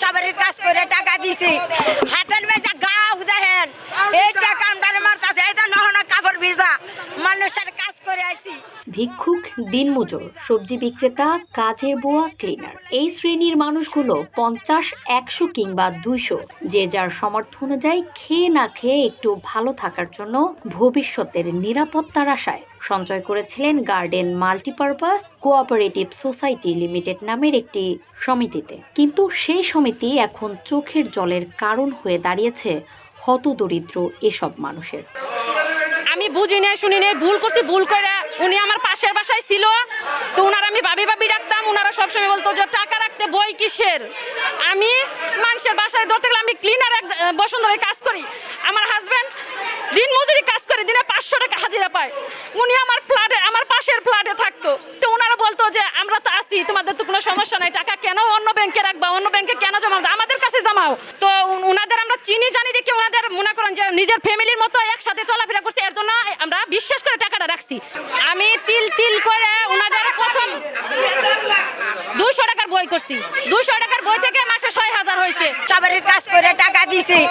সবারই কাজ করে টাকা দিছি। হাতের বেজা গাও দেখেন। এই টাকা আমদারে মারতাছে এটা নহনা ভিজা মানুষের কাজ করে আইছি। ভিক্ষুক, দিনমজুর, সবজি বিক্রেতা, কাজের বুয়া ক্লিনার এই শ্রেণির মানুষগুলো পঞ্চাশ, একশো কিংবা দুইশো, যে যার সামর্থ্য অনুযায়ী খেয়ে না খেয়ে একটু ভালো থাকার জন্য ভবিষ্যতের নিরাপত্তার আশায় সঞ্চয় করেছিলেন garden multipurpose cooperative society limited নামের একটি সমিতিতে। কিন্তু সেই সমিতি এখন চোখের জলের কারণ হয়ে দাঁড়িয়েছে হতদরিদ্র এসব মানুষের। আমি বুঝি নাই শুনি নাই ভুল করছি, ভুল করে উনি আমার পাশের বাসায় ছিল। তো উনার আমি ভাবি ভাবি ডাকতাম, উনারা সবসময় বলতো, যে টাকা রাখতে বই কিসের? আমি মানুষের বাসায় ধরতে গেলে আমি ক্লিনার এক বসুন্ধরায় কাজ করি। আমার হাজব্যান্ড দিন মজুরি কাজ করে, দিনে পাঁচশো টাকা হাজিরা পায়। উনি আমার ফ্ল্যাটে আমার পাশের ফ্ল্যাটে থাকতো। তো আমরা আছি, তোমাদের তো কোনো সমস্যা নাই। টাকা কেন অন্য ব্যাংকে রাখবা? অন্য ব্যাংকে কেন জমা আমাদের কাছে জমাও। তো উন- উনাদের আমরা চিনি, জানি দেখি ওনাদের মনে করেন যে নিজের ফ্যামিলির মতো একসাথে চলাফেরা করছি, এর জন্য আমরা বিশ্বাস করে টাকাটা রাখছি। আমি তিল তিল করে ওনাদের প্রথম দুশো টাকার বই করছি। দুশো টাকার বই থেকে মাসে ছয় হাজার হয়েছে। সবারই কাজ করে টাকা দিছি।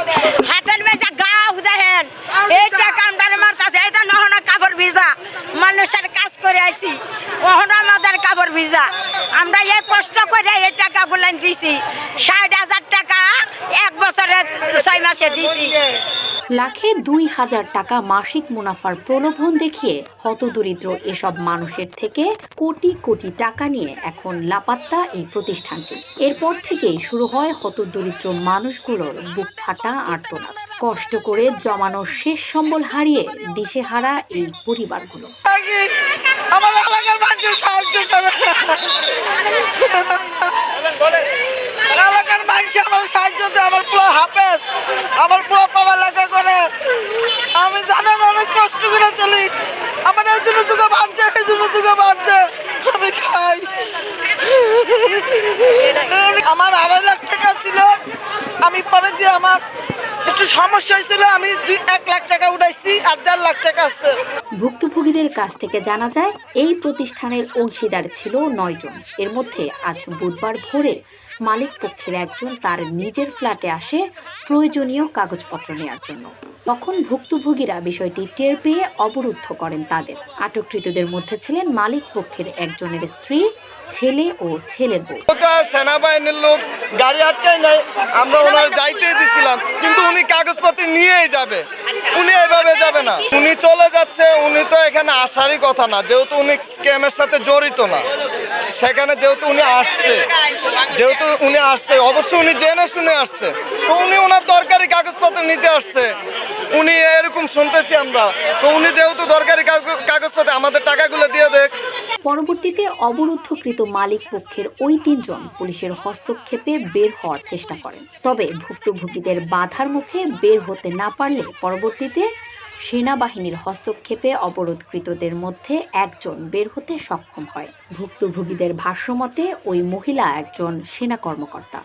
হাতের মেজা গাও দেখেন। এই টাকা আমদারে মারতাছে এটা নহনা কাপড় ভিজা। মানুষের কাজ করে আইছি। ভিজা। আমরা এই কষ্ট করে এই টাকা গুলান দিছি। ষাট হাজার টাকা এক বছরে ছয় মাসে দিছি। লাখে দুই হাজার টাকা মাসিক মুনাফার প্রলোভন দেখিয়ে হতদরিদ্র এসব মানুষের থেকে কোটি কোটি টাকা নিয়ে এখন লাপাত্তা এই প্রতিষ্ঠানটি। এরপর থেকেই শুরু হয় হতদরিদ্র মানুষগুলোর বুক ফাটা আর্তনাদ। কষ্ট করে জমানো শেষ সম্বল হারিয়ে দিশেহারা এই পরিবারগুলো। আমার এলাকার মানুষ আমার সাহায্য দেয়, আমার পুরো হাফেজ, আমার পুরো পড়ালেখা করে। আমি জানেন অনেক কষ্ট করে চলি। আমার এই জন্য তোকে বাঁধতে এই জন্য তোকে বাঁধতে আমি খাই। আমার আড়াই লাখ টাকা ছিল। আমি পরে দিয়ে আমার সমস্যা হয়েছিল আমি দুই এক লাখ টাকা উঠাইছি আর দেড় লাখ টাকা আছে। ভুক্তভোগীদের কাছ থেকে জানা যায় এই প্রতিষ্ঠানের অংশীদার ছিল নয়জন এর মধ্যে আজ বুধবার ভোরে মালিক পক্ষের একজন তার নিজের ফ্ল্যাটে আসে প্রয়োজনীয় কাগজপত্র নেওয়ার জন্য। তখন ভুক্তভোগীরা বিষয়টি টের পেয়ে অবরুদ্ধ করেন তাদের। আটককৃতদের মধ্যে ছিলেন মালিক পক্ষের একজনের স্ত্রী ছেলে ও ছেলের বউ। সেনাবাহিনীর লোক? গাড়ি আটকায় নাই। আমরা ওনার যাইতে দিছিলাম। কিন্তু উনি কাগজপত্র নিয়েই যাবে। উনি এভাবে যাবে না। উনি চলে যাচ্ছে উনি তো এখানে আসারই কথা না যেহেতু উনি স্ক্যামের সাথে জড়িত না। সেখানে যেহেতু উনি আসছে যেহেতু উনি আসছে অবশ্যই উনি জেনে শুনে আসছে। তো উনি ওনার দরকারি কাগজপত্র নিতে আসছে। উনি এরকম শুনতেছি আমরা। তো উনি যেহেতু দরকারি কাগজ- কাগজপত্র আমাদের টাকাগুলো দিয়ে দেখ। পরবর্তীতে অবরুদ্ধকৃত মালিক পক্ষের ওই তিনজন পুলিশের হস্তক্ষেপে বের হওয়ার চেষ্টা করেন। তবে ভুক্তভোগীদের বাধার মুখে বের হতে না পারলে পরবর্তীতে সেনাবাহিনীর হস্তক্ষেপে অবরোধকৃতদের মধ্যে একজন বের হতে সক্ষম হয়। ভুক্তভোগীদের ভাষ্যমতে ওই মহিলা একজন সেনা কর্মকর্তা।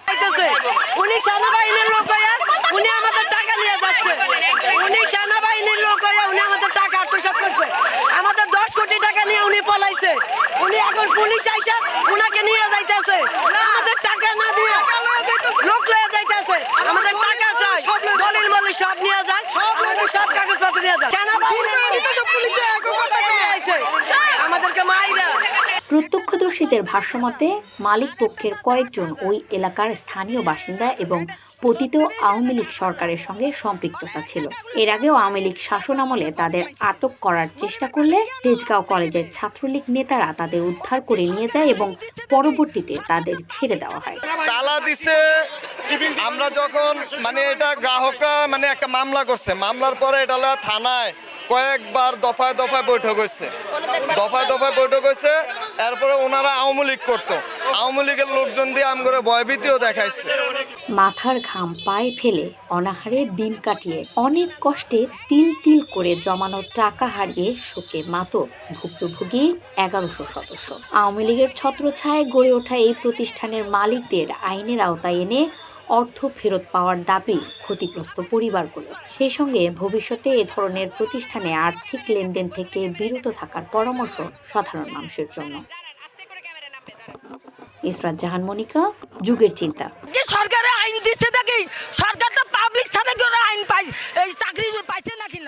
টাকা আত্মসাৎ করছে আমাদের দশ কোটি টাকা নিয়ে উনি উনি এখন পুলিশ আইসা উনাকে নিয়ে যাইতেছে। আমাদের টাকা না দিয়ে লোক লয়ে যাইতেছে। আমাদের টাকা চাই। দলিল মলিল সব নিয়ে যায়। আমাদের সব কাগজপত্র নিয়ে যায়। পুলিশে আইছে আমাদেরকে মাইরা। প্রত্যক্ষদর্শীদের ভাষ্যমতে, মালিক পক্ষের কয়েকজন ওই এলাকার স্থানীয় বাসিন্দা এবং পতিত আওয়ামী লীগ সরকারের সঙ্গে সম্পৃক্ততা ছিল। এর আগেও আওয়ামী লীগ আমলে তাদের আটক করার চেষ্টা করলে তেজগাঁও কলেজের ছাত্রলীগ নেতারা তাদের উদ্ধার করে নিয়ে যায় এবং পরবর্তীতে তাদের ছেড়ে দেওয়া হয়। তালা দিছে, আমরা যখন মানে এটা গ্রাহকরা মানে একটা মামলা করছে। মামলার পরে এটা থানায় কয়েকবার দফায় দফায় বৈঠক হয়েছে। দফায় দফায় বৈঠক হয়েছে। এরপরে ওনারা আওয়ামী লীগ করতো। আওয়ামী লীগের লোকজন দিয়ে আমগরে ভয়ভীতিও দেখাইছে। মাথার ঘাম পায়ে ফেলে অনাহারে দিন কাটিয়ে অনেক কষ্টে তিল তিল করে জমানো টাকা হারিয়ে শোকে মাতো ভুক্তভোগী এগারোশো সদস্য। আওয়ামী লীগের ছত্রছায়ায় গড়ে ওঠা এই প্রতিষ্ঠানের মালিকদের আইনের আওতায় এনে অর্থ ফেরত পাওয়ার দাবি ক্ষতিগ্রস্ত পরিবারগুলো। সেই সঙ্গে ভবিষ্যতে এ ধরনের প্রতিষ্ঠানে আর্থিক লেনদেন থেকে বিরত থাকার পরামর্শ সাধারণ মানুষের জন্য। ইসরাত জাহান, মনিকা, যুগের চিন্তা। যে আইন দিচ্ছে দেখি সরকারটা পাবলিক আইন চাকরি পাইছে নাকি